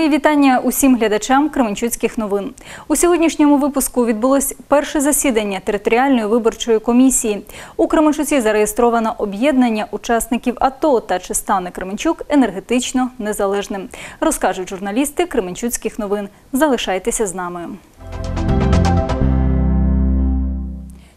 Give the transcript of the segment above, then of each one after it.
Мої вітання усім глядачам Кременчуцьких новин. У сьогоднішньому випуску відбулось перше засідання територіальної виборчої комісії. У Кременчуці зареєстровано об'єднання учасників АТО та чи стане Кременчук енергетично незалежним. Розкажуть журналісти Кременчуцьких новин. Залишайтеся з нами.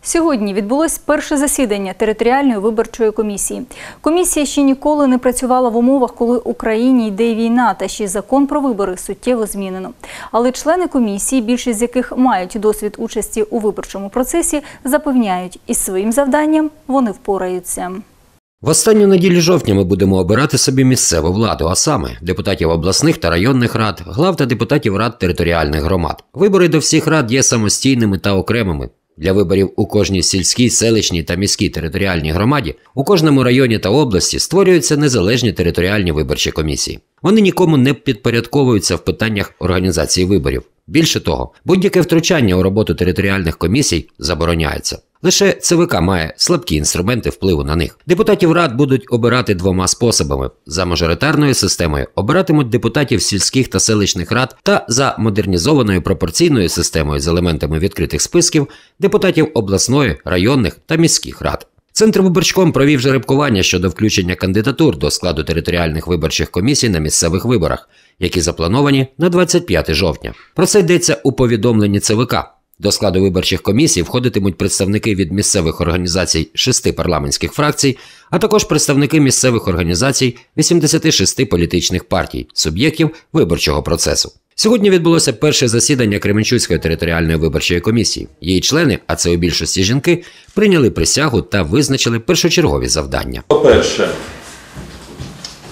Сьогодні відбулось перше засідання територіальної виборчої комісії. Комісія ще ніколи не працювала в умовах, коли Україні йде війна, та ще й закон про вибори суттєво змінено. Але члени комісії, більшість з яких мають досвід участі у виборчому процесі, запевняють, із своїм завданням вони впораються. В останню неділю жовтня ми будемо обирати собі місцеву владу, а саме депутатів обласних та районних рад, глав та депутатів рад територіальних громад. Вибори до всіх рад є самостійними та окремими. Для виборів у кожній сільській, селищній та міській територіальній громаді у кожному районі та області створюються незалежні територіальні виборчі комісії. Вони нікому не підпорядковуються в питаннях організації виборів. Більше того, будь-яке втручання у роботу територіальних комісій забороняється. Лише ЦВК має слабкі інструменти впливу на них. Депутатів рад будуть обирати двома способами: за мажоритарною системою обиратимуть депутатів сільських та селищних рад, та за модернізованою пропорційною системою з елементами відкритих списків депутатів обласної, районних та міських рад. Центр виборчком провів жеребкування щодо включення кандидатур до складу територіальних виборчих комісій на місцевих виборах, які заплановані на 25 жовтня. Про це йдеться у повідомленні ЦВК. До складу виборчих комісій входитимуть представники від місцевих організацій шести парламентських фракцій, а також представники місцевих організацій 86 політичних партій, суб'єктів виборчого процесу. Сьогодні відбулося перше засідання Кременчуцької територіальної виборчої комісії. Її члени, а це у більшості жінки, прийняли присягу та визначили першочергові завдання. По-перше,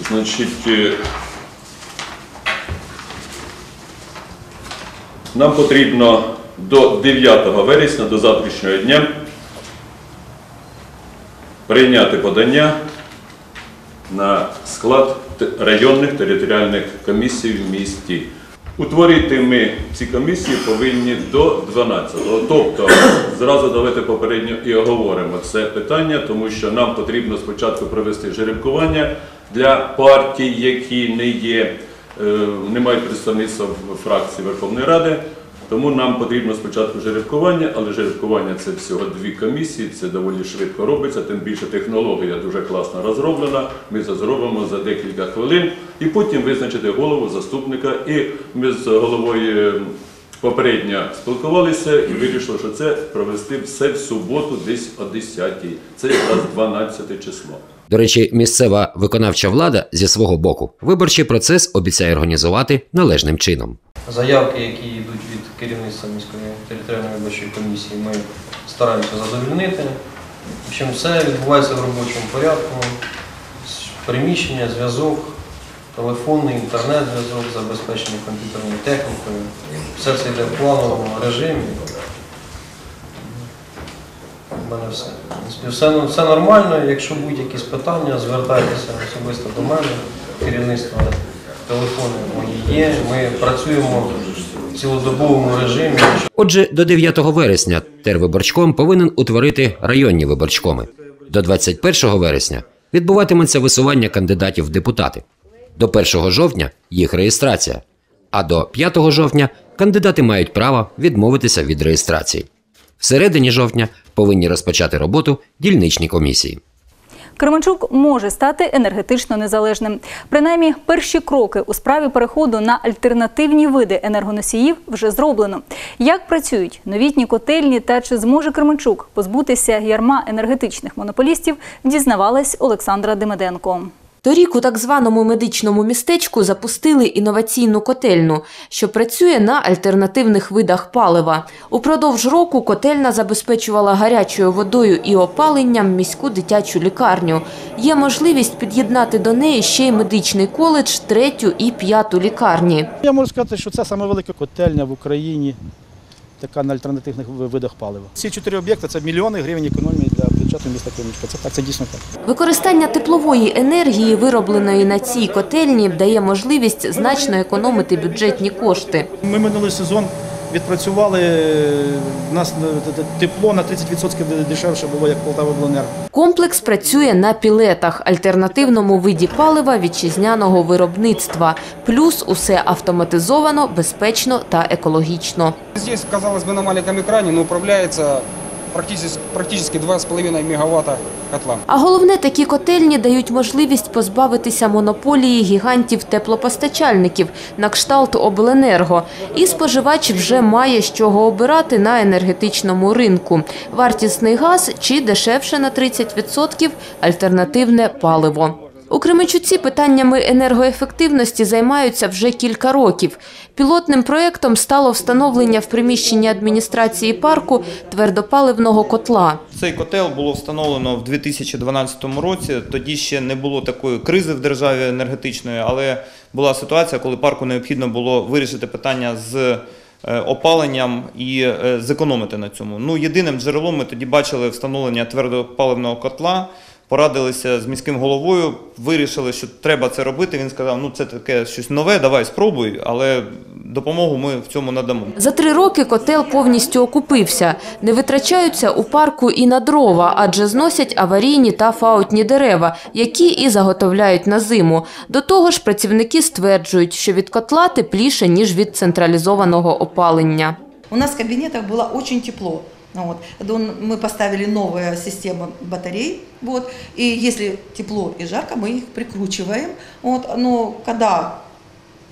значить, е, нам потрібно до 9 вересня, до завтрашнього дня, прийняти подання на склад районних територіальних комісій в місті. Утворити ми ці комісії повинні до 12-го. Тобто, зразу давайте попередньо і оговоримо це питання, тому що нам потрібно спочатку провести жеребкування для партій, які не є, е, не мають представництва в фракції Верховної Ради. Тому нам потрібно спочатку жеребкування, але жеребкування це всього дві комісії, це доволі швидко робиться, тим більше технологія дуже класно розроблена. Ми це зробимо за декілька хвилин і потім визначити голову, заступника. І ми з головою попередньо спілкувалися і вирішили, що це провести все в суботу, десь о 10-й. Це якраз 12 число. До речі, місцева виконавча влада зі свого боку виборчий процес обіцяє організувати належним чином. Заявки, які йдуть від керівництва міської територіальної виборчої комісії, ми стараємося задовольнити. В общем, все відбувається в робочому порядку. Приміщення, зв'язок, телефонний, інтернет-зв'язок, забезпечення комп'ютерною технікою. Все це йде в плановому режимі. У мене все. Все, все нормально. Якщо будуть якісь питання, звертайтеся особисто до мене, керівництво телефони мої є. Ми працюємо цілодобовому режимі. Отже, до 9 вересня тервиборчком повинен утворити районні виборчкоми. До 21 вересня відбуватиметься висування кандидатів в депутати. До 1 жовтня їх реєстрація. А до 5 жовтня кандидати мають право відмовитися від реєстрації. В середині жовтня повинні розпочати роботу дільничні комісії. Кременчук може стати енергетично незалежним. Принаймні, перші кроки у справі переходу на альтернативні види енергоносіїв вже зроблено. Як працюють новітні котельні та чи зможе Кременчук позбутися ярма енергетичних монополістів, дізнавалась Олександра Демиденко. Торік у так званому медичному містечку запустили інноваційну котельну, що працює на альтернативних видах палива. Упродовж року котельна забезпечувала гарячою водою і опаленням міську дитячу лікарню. Є можливість під'єднати до неї ще й медичний коледж, третю і п'яту лікарні. Я можу сказати, що це саме велика котельня в Україні, така на альтернативних видах палива. Ці чотири об'єкти це мільйони гривень економії для бюджету міста Кременчука. Це так, це дійсно так. Використання теплової енергії, виробленої на цій котельні, дає можливість значно економити бюджетні кошти. Ми минулий сезон відпрацювали. У нас е, тепло на 30% дешевше було, як Полтавобленерго. Комплекс працює на пілетах, альтернативному виді палива вітчизняного виробництва. Плюс усе автоматизовано, безпечно та екологічно. Тут, казалось бы, на маленькому екрані, но управляется практически, практически 2,5 мегаватта котла. А головне, такі котельні дають можливість позбавитися монополії гігантів теплопостачальників на кшталт обленерго. І споживач вже має з чого обирати на енергетичному ринку. Вартісний газ чи дешевше на 30% альтернативне паливо. У Кременчуці питаннями енергоефективності займаються вже кілька років. Пілотним проєктом стало встановлення в приміщенні адміністрації парку твердопаливного котла. Цей котел було встановлено в 2012 році. Тоді ще не було такої кризи в державі енергетичної, але була ситуація, коли парку необхідно було вирішити питання з е, опаленням і е, зекономити на цьому. Ну, єдиним джерелом ми тоді бачили встановлення твердопаливного котла. Порадилися з міським головою, вирішили, що треба це робити. Він сказав: ну це таке щось нове, давай спробуй, але допомогу ми в цьому надамо. За три роки котел повністю окупився. Не витрачаються у парку і на дрова, адже зносять аварійні та фаутні дерева, які і заготовляють на зиму. До того ж, працівники стверджують, що від котла тепліше, ніж від централізованого опалення. У нас в кабинетах было очень тепло. Ну Вот. Мы поставили новую систему батарей, вот, и если тепло и жарко, мы их прикручиваем. Вот, но когда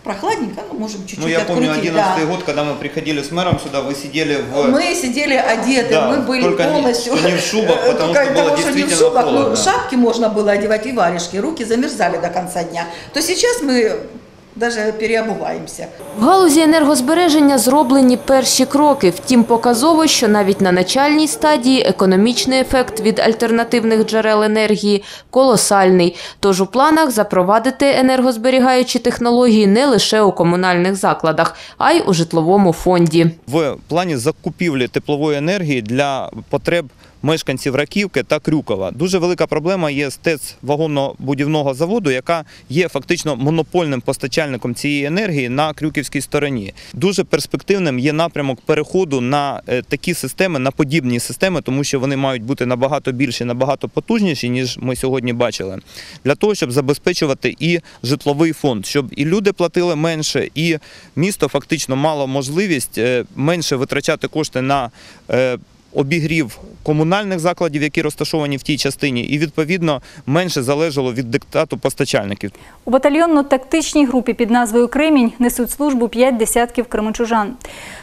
прохладненько, ну, можем чуть-чуть Ну, я помню открутить. 11 да. год, когда мы приходили с мэром сюда, вы сидели в... Мы сидели одеты, Да, мы были только не- полностью... что не в шубах, потому что было того, что не в шубах, но холодно. шапки можно было одевать и варежки, руки замерзали до конца дня. То сейчас мы даже переобуваемся. В галузі енергозбереження зроблені перші кроки. Втім, показово, що навіть на начальній стадії економічний ефект від альтернативних джерел енергії колосальний. Тож у планах запровадити енергозберігаючі технології не лише у комунальних закладах, а й у житловому фонді. в плані закупівлі теплової енергії для потреб мешканців Раківки та Крюкова. Дуже велика проблема є з ТЕЦ вагонно-будівного заводу, яка є фактично монопольним постачальником цієї енергії на крюківській стороні. Дуже перспективним є напрямок переходу на е, такі системи, на подібні системи, тому що вони мають бути набагато більші, набагато потужніші, ніж ми сьогодні бачили, для того, щоб забезпечувати і житловий фонд, щоб і люди платили менше, і місто фактично мало можливість е, менше витрачати кошти на е, обігрів комунальних закладів, які розташовані в тій частині, і відповідно менше залежало від диктату постачальників. У батальйонно-тактичній групі під назвою Кремінь несуть службу п'ять десятків кременчужан.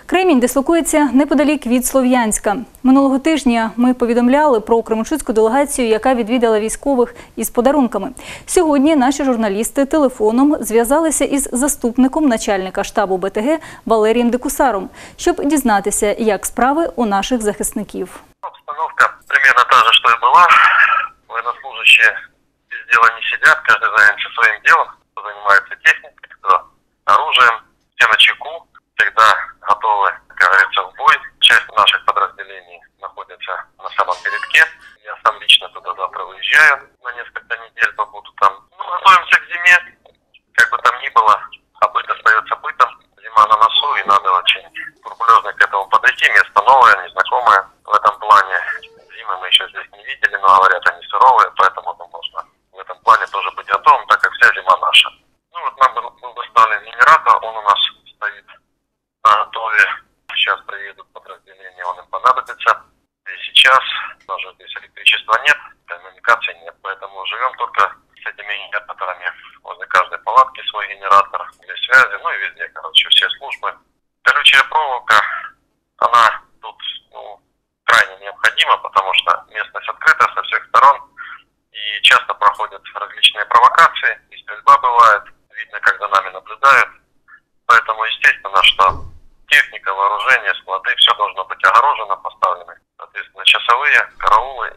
Кремінь дислокується неподалік від Слов'янська. Минулого тижня ми повідомляли про кременчуцьку делегацію, яка відвідала військових із подарунками. Сьогодні наші журналісти телефоном зв'язалися із заступником начальника штабу БТГ Валерієм Декусаром, щоб дізнатися, як справи у наших захисників. Обстановка примерно та же, что и была. Военнослужащие дела не сидят, каждый занялся своим делом. Кто занимается техникой, кто оружием. Все на чеку, всегда готовы, как говорится, в бой. Часть наших подразделений находится на самом передке. Я сам лично туда завтра выезжаю на несколько недель, побуду там. Ну, готовимся к зиме. Как бы там ни было, а быт остается бытом. Зима на носу, и надо очень скрупулезно к этому подойти. Место новое, электричества нет, коммуникации нет, поэтому живем только с этими генераторами. Возле каждой палатки свой генератор для связи, ну и везде, короче, все службы. Колючая проволока, она тут ну, крайне необходима, потому что местность открыта со всех сторон, и часто проходят различные провокации, и стрельба бывает, видно, как за нами наблюдают. Поэтому, естественно, что техника, вооружение, склады, все должно быть огорожено, поставлено. Соответственно, часовые, караулы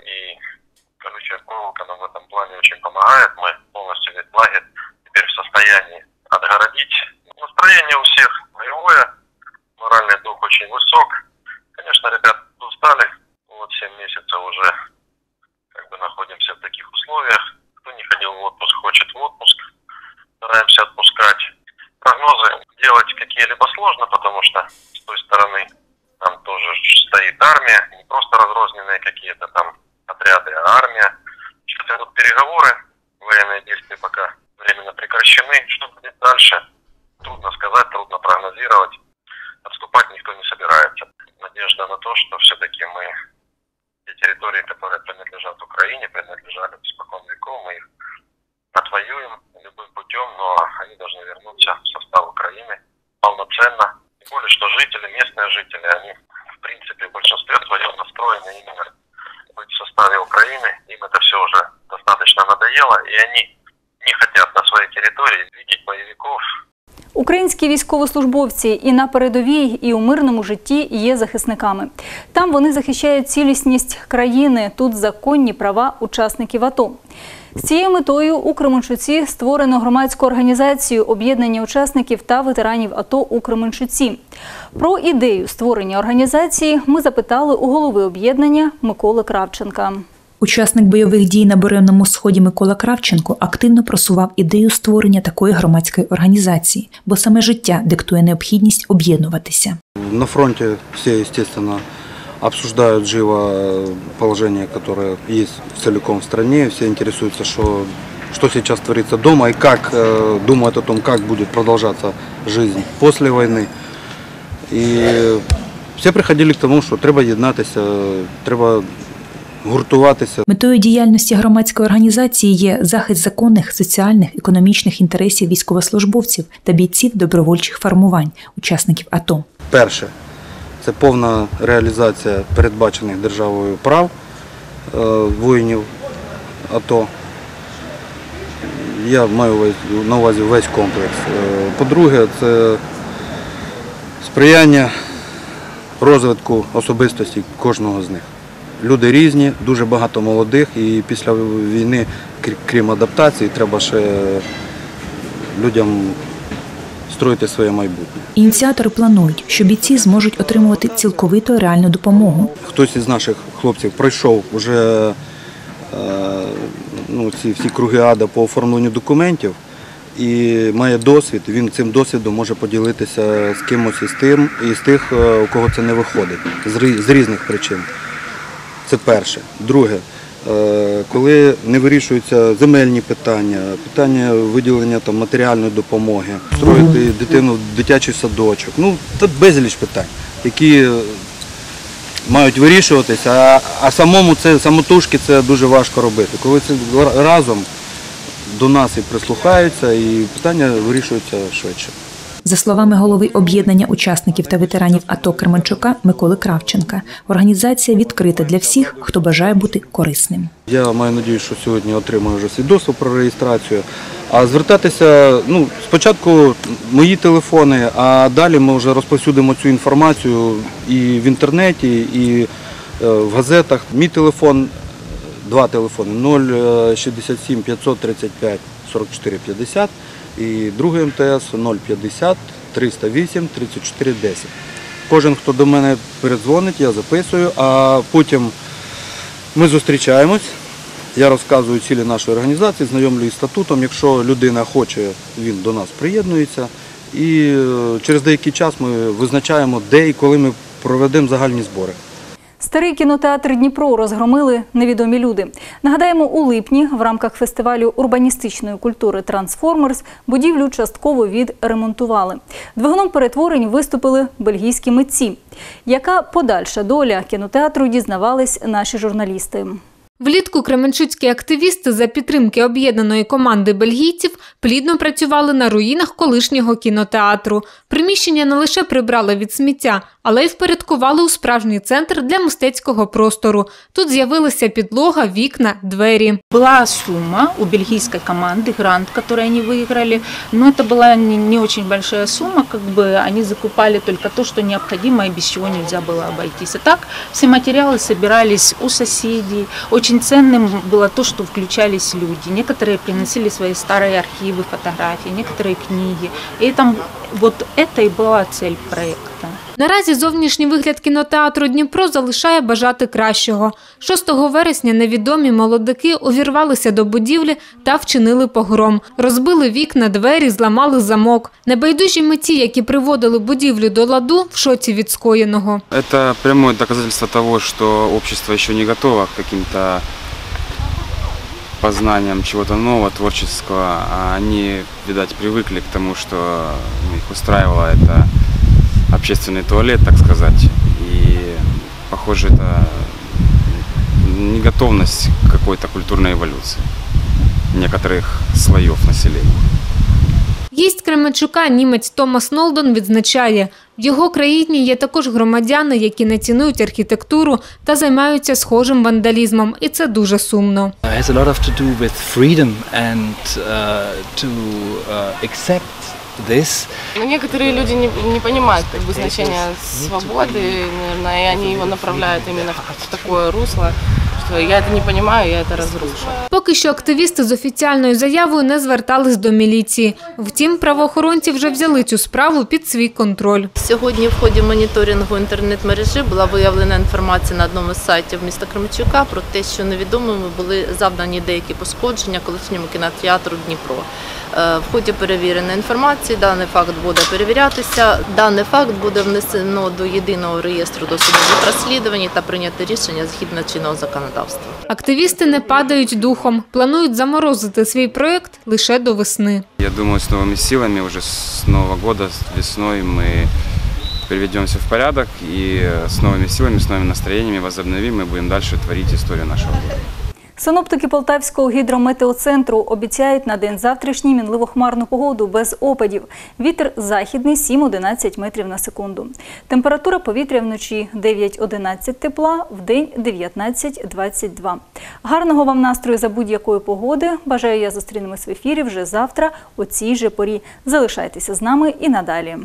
ฉั嘛เ прекращены. Что будет дальше, трудно сказать, трудно прогнозировать. Отступать никто не собирается. Надежда на то, что все-таки мы те территории, которые принадлежат Украине, принадлежали испокон веков, мы их отвоюем любым путем, но они должны вернуться в состав Украины полноценно. Тем более, что жители, местные жители, они в принципе в большинстве своем настроены именно быть в составе Украины. Им это все уже достаточно надоело, и они не хотят на своей территории видеть боевиков, Українські військовослужбовці і на передовій, і у мирному житті є захисниками. Там вони захищають цілісність країни. Тут законні права учасників АТО. З цією метою у Кременчуці створено громадську організацію об'єднання учасників та ветеранів АТО у Кременчуці. Про ідею створення організації ми запитали у голови об'єднання Миколи Кравченка. Учасник бойових дій на Буремному сході Микола Кравченко активно просував ідею створення такої громадської організації, бо саме життя диктує необхідність об'єднуватися. На фронте все, естественно, обсуждают живо э, положение, которое есть целиком в стране. Все интересуются, что, что сейчас творится дома и как э, думают о том, как будет продолжаться жизнь после войны. И все приходили к тому, що треба єднатися, треба гуртуватися. Метою діяльності громадської організації є захист законних, соціальних, економічних інтересів військовослужбовців та бійців добровольчих формувань, учасників АТО. Перше це повна реалізація передбачених державою прав е, воїнів АТО. Я маю на увазі весь комплекс. Е, По-друге, це сприяння розвитку особистості кожного з них. Люди різні, дуже багато молодих, і після війни, крім адаптації, треба ще людям строїти своє майбутнє. Ініціатори планують, що бійці зможуть отримувати цілковито реальну допомогу. Хтось із наших хлопців пройшов вже е, ну, ці всі круги ада по оформленню документів і має досвід. Він цим досвідом може поділитися з кимось із тим, із тих, е, у кого це не виходить, з різних причин. Це перше. Друге, е, коли не вирішуються земельні питання, питання виділення там, матеріальної допомоги, строїти дитину в дитячий садочок. Ну, та безліч питань, які е, мають вирішуватися, а, а самому це самотужки це дуже важко робити. Коли це разом до нас і прислухаються, і питання вирішуються швидше. За словами голови об'єднання учасників та ветеранів АТО Кременчука Миколи Кравченка, організація відкрита для всіх, хто бажає бути корисним. Я маю надію, що сьогодні отримаю вже свідоцтво про реєстрацію. А звертатися, ну, спочатку мої телефони, а далі ми вже розповсюдимо цю інформацію і в інтернеті, і е, в газетах. Мій телефон, два телефони 067 535 44 50 і другий МТС 050 308 34 10. Кожен, хто до мене передзвонить, я записую, а потім ми зустрічаємось. Я розказую цілі нашої організації, знайомлю із статутом. Якщо людина хоче, він до нас приєднується. І е, через деякий час ми визначаємо, де і коли ми проведемо загальні збори. Старий кінотеатр Дніпро розгромили невідомі люди. Нагадаємо, у липні в рамках фестивалю урбаністичної культури Трансформерс будівлю частково відремонтували. Двигуном перетворень виступили бельгійські митці. Яка подальша доля кінотеатру дізнавались наші журналісти. Влітку кременчуцькі активісти за підтримки об'єднаної команди бельгійців плідно працювали на руїнах колишнього кінотеатру. Приміщення не лише прибрали від сміття, але й впорядкували у справжній центр для мистецького простору. Тут з'явилися підлога, вікна, двері. Была сумма у бельгийской команды, грант, который они выиграли, но это была не, не очень большая сумма, как бы они закупали только то, что необходимо и без чего нельзя было обойтись. А так все материалы собирались у соседей. Очень ценным было то, что включались люди. Некоторые приносили свои старые архивы, фотографии, некоторые книги. И там вот это и была цель проекта. Наразі зовнішній вигляд кінотеатру Дніпро залишає бажати кращого. 6 вересня невідомі молодики увірвалися до будівлі та вчинили погром. Розбили вікна, двері, зламали замок. Небайдужі митці, які приводили будівлю до ладу, в шоці від скоєного. Это прямое доказательство того, что общество еще не готово к каким-то познаниям чего-то нового, творческого, а они, видать, привыкли к тому, что ну, их устраивало это общественный туалет, так сказать. И, похоже, это неготовность к какой-то культурной эволюции некоторых слоев населения. Гість Кременчука, німець Томас Нолдон, відзначає, в його країні є також громадяни, які не цінують архітектуру та займаються схожим вандалізмом, і це дуже сумно. It has a lot of to do with freedom and uh, to uh, accept this. Но некоторые люди не, не понимают как бы, значения свободы, наверное, и они его направляют именно в такое русло, что я это не понимаю, я это разрушу. Поки що активісти з офіціальною заявою не звертались до міліції. Втім, правоохоронці вже взяли цю справу під свій контроль. Сьогодні в ході моніторингу інтернет-мережі була виявлена інформація на одному з сайтів міста Кременчука про те, що невідомими були завдані деякі пошкодження колишньому кінотеатру Дніпро. Е, В ході перевіреної інформації даний факт буде перевірятися. Даний факт буде внесено до єдиного реєстру досудових розслідувань та прийняти рішення згідно чинного законодавства Активісти не падають духом, планують заморозити свій проєкт лише до весни. Я думаю, с новыми силами уже с Нового года, с весной мы приведем все в порядок и с новыми силами, с новыми настроениями возобновим и будем дальше творить историю нашего города. Синоптики Полтавського гідрометеоцентру обіцяють на день завтрашній мінливо хмарну погоду без опадів. Вітер західний 7-11 метрів на секунду. Температура повітря вночі 9-11 тепла, в день 19-22. Гарного вам настрою за будь-якої погоди. Бажаю я зустрінемось в ефірі вже завтра у цій же порі. Залишайтеся з нами і надалі.